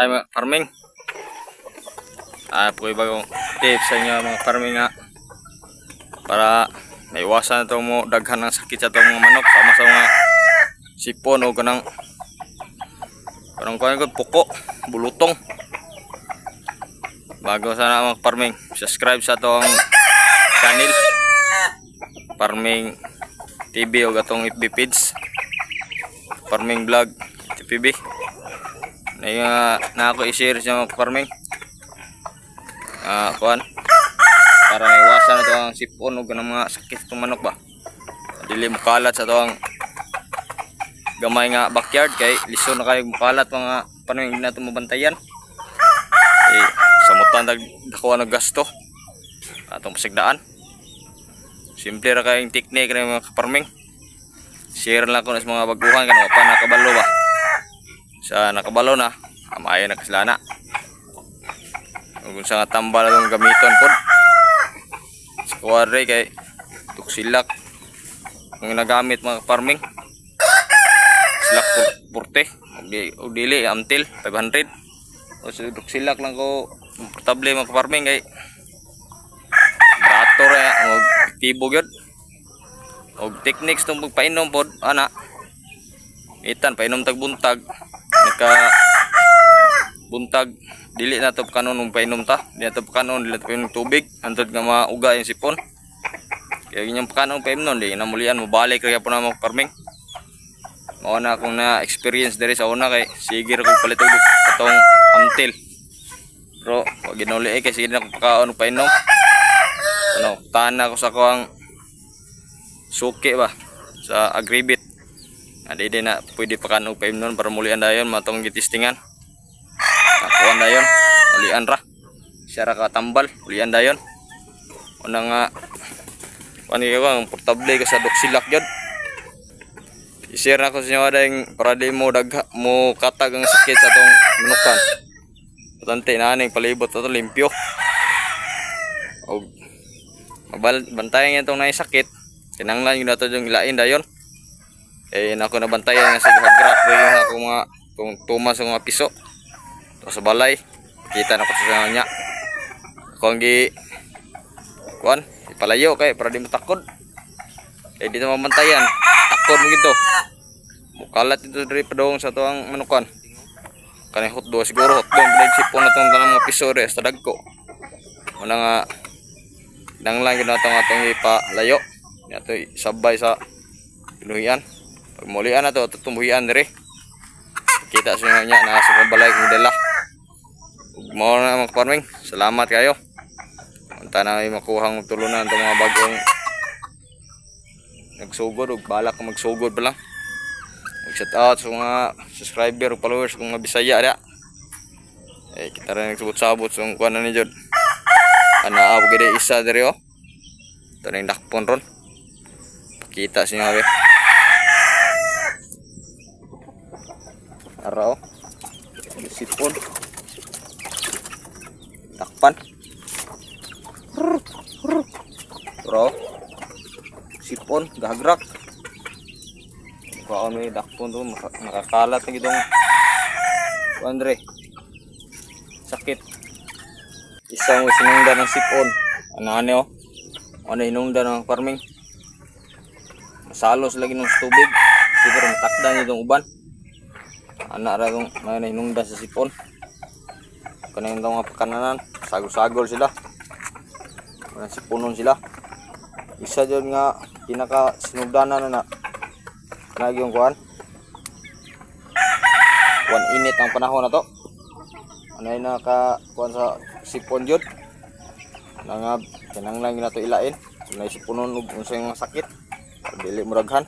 ay mga farming. Ah, po bagong tips sa inyo mga farming nga para maiwasan ito mo daghan ng sakit sa itong mga manok sama sa mga sipon o kanang kanang kuhan ko puko, bulutong. Bago sana mga farming, subscribe sa itong channel farming TV o gatong FB page farming vlog TPB na uh, na ako i-share sa farming. Ah kuan para maiwasan na ito ang sipon o ganang mga sakit itong manok ba? Dili mo kalat sa ito ang gamay nga backyard kay liso na kayo mukalat mga paano hindi natin mabantayan. Eh samutan dag dako na gasto. Atong pasigdaan. Simple ra kayong technique ng mga farming. Share lang ko na sa mga baguhan kano pa nakabalo ba sa nakabalo na amaya na kaslana kung sa nga tambal ang gamiton pod sa kay tuksilak ang nagamit mga farming. Silak pur- purte. Ug dili amtil 500 o sa tuksilak lang ko portable mga farming kay brato ra og tibo gyud. Og techniques tong pagpainom pod ana. Itan painom tag buntag naka buntag. Dili na to kanon ng painom ta. Dili na to kanon dili to painom tubig. Antod nga mauga yung sipon. Kaya ginyang kanon painom di na mulian mo balik kaya po na mo farming mao na akong na experience diri sa una kay sige ra kog palit og atong amtil pero pag ginuli eh kay sige na kog pakaon painom. Ano tahan ako sa kuang suki ba sa agribit Adi din na pwede pa kanog pa nun para mulian dayon matong gitistingan. Nakuan dayon, ulian ra. Siya ra katambal, ulian dayon. Una nga kuan gyud ang portable ka sa doksilak jud. I-share na ko sa inyo dahil para di mo dagha mo katag ang sakit sa tong manukan. Tante na ning palibot ato limpyo. Og mabal bantayan yan tong naay sakit. Kinanglan yun nato yung ilain dayon eh na ako nabantayan nga sa hagrak ko yung ako mga kung tumas sa mga piso. To sa balay kita na ko sa ako ang gi kuan ipalayo kay para di matakod. Eh dito mabantayan. Takod mo gito. Mukalat ito diri padong sa tuang manukan. Kanay hot do siguro hot do bilay sipon na tong tanang mga piso re sa dagko. Wala nga nang lang ginawa itong atong ipalayo. Ito sabay sa pinuhian mulian na to, tutumbuhian dire. Kita sa inyo niya na sa pambalay kong dala. Mao na mga farming. Salamat kayo. Unta na may makuhang tulunan itong mga bagong nagsugod ug balak magsugod pa lang. Mag shout out sa mga subscriber ug followers kung mga Bisaya da. Eh kita rin nagsabot-sabot sa kuan na ni Jod. Ana abo gid isa dire oh. Ito na yung dakpon ron. Pakita sa inyo. Araw. Sipon. Takpan. Bro. Sipon, gagrak. Kaon may dakpon maka- nakakalat na gitong Andre. Sakit. Isang sinungda ng sipon. Ano ano oh? Ano hinungda ng farming? Masalos lagi ng tubig. Siguro matakda niyo itong uban anak ra kung may nahinungdan sa sipon. Kanang mga pakananan sagol-sagol sila. Mga siponon sila. Isa dyan nga pinaka sinugdanan na na yung kuhan kuhan init ang panahon na to. Ano yung naka kuhan sa sipon dyan. Na nga kinanglang na to ilain. Na siponon ug unsa yung sakit. Dili muraghan